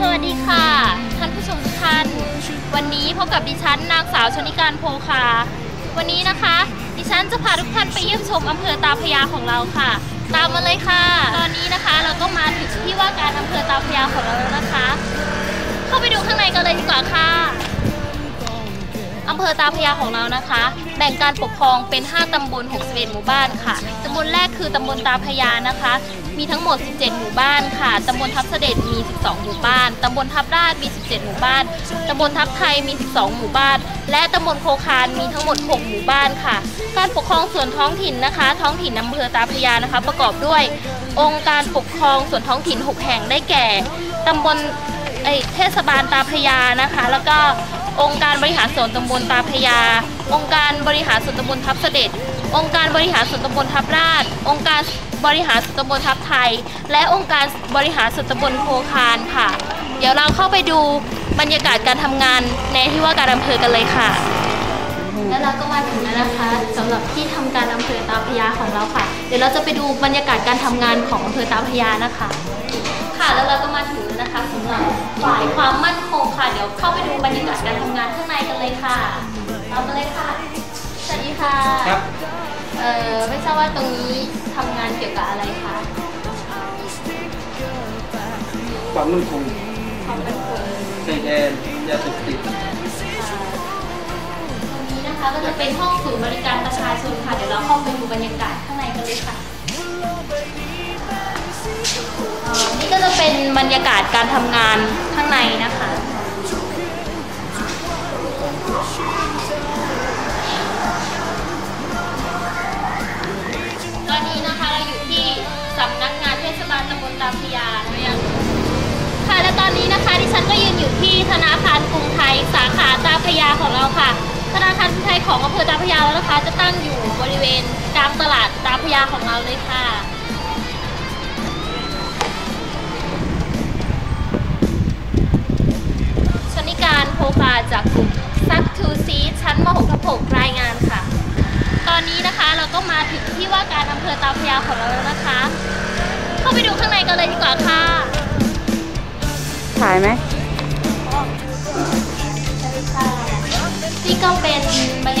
สวัสดีค่ะ ท่านผู้ชมทุกท่าน วันนี้พบกับดิฉันนางสาวชนิการโพคา วันนี้นะคะ ดิฉันจะพาทุกท่านไปเยี่ยมชมอำเภอตาพยาของเราค่ะ ตามมาเลยค่ะ ตอนนี้นะคะเราก็มาารอำเภอตาพยาของเราแล้วนะคะ เข้าไปดูข้างในกันเลยดีกว่าค่ะอำเภอตาพยาของเรานะคะ แบ่งการปกครองเป็น 5 ตำบล 61 หมู่บ้านค่ะ ตำบลแรกคือตำบลตาพยานะคะ มีทั้งหมด 17 หมู่บ้านค่ะ ตำบลทับเสด็จมี 12 หมู่บ้าน ตำบลทับราชมี 17 หมู่บ้าน ตำบลทับไทยมี 12 หมู่บ้าน และตำบลโคคานมีทั้งหมด 6 หมู่บ้านค่ะ การปกครองส่วนท้องถิ่นนะคะ ท้องถิ่นอำเภอตาพยานะคะ ประกอบด้วย องค์การปกครองส่วนท้องถิ่น 6 แห่งได้แก่ ตำบลเทศบาลตาพยานะคะ แล้วก็องค์การบริหารส่วนตำบลตาพยา องค์การบริหารส่วนตำบลทับเสด็จ องค์การบริหารส่วนตำบลทับราช องค์การ บริหารส่วนตำบลทับไทย และองค์การบริหารส่วนตำบลโคคานค่ะ เดี๋ยวเราเข้าไปดูบรรยากาศการทำงานในที่ว่าการอำเภอกันเลยค่ะ และเราก็มาถึงแล้วนะคะสำหรับที่ทำการอำเภอตาพระยาของเราค่ะ เดี๋ยวเราจะไปดูบรรยากาศการทำงานของอำเภอตาพระยานะคะ ค่ะแล้วเราก็มาถึงแล้วนะคะสำหรับฝ่ายความมั่นคงค่ะ เดี๋ยวเข้าไปดูบรรยากาศการทำงานข้างในกันเลยค่ะตามมาเลยค่ะสวัสดีค่ะครับเอ่อไม่ทราบว่าตรงนี้ทำงานเกี่ยวกับอะไรคะความมั่นคงความมั่นคงชายแดนยาเสพติดค่ะตรงนี้นะคะก็จะเป็นห้องศูนย์บริการประชาชนค่ะเดี๋ยวเราเข้าไปดูบรรยากาศข้างในกันเลยค่ะเอ่อนี่ก็จะเป็นบรรยากาศการทำงานข้างในนะคะตอน นก็ยืนอยู่ที่ธนาคารกรุงไทย สาขาตาพยาของเราค่ะ ธนาคารกรุงไทยของอำเภอตาพยาแล้วนะคะ จะตั้งอยู่บริเวณกลางตลาดตาพยาของเราเลยค่ะชนิการโพคาจากกลุ่มซักทูซีชั้นม .6 ทับ6รายงานค่ะ ตอนนี้นะคะเราก็มาถึงที่ว่าการอำเภอตาพยาของเราแล้วนะคะ เข้าไปดูข้างในกันเลยดีกว่าค่ะ ขายไหมนี่ก็เป็นบร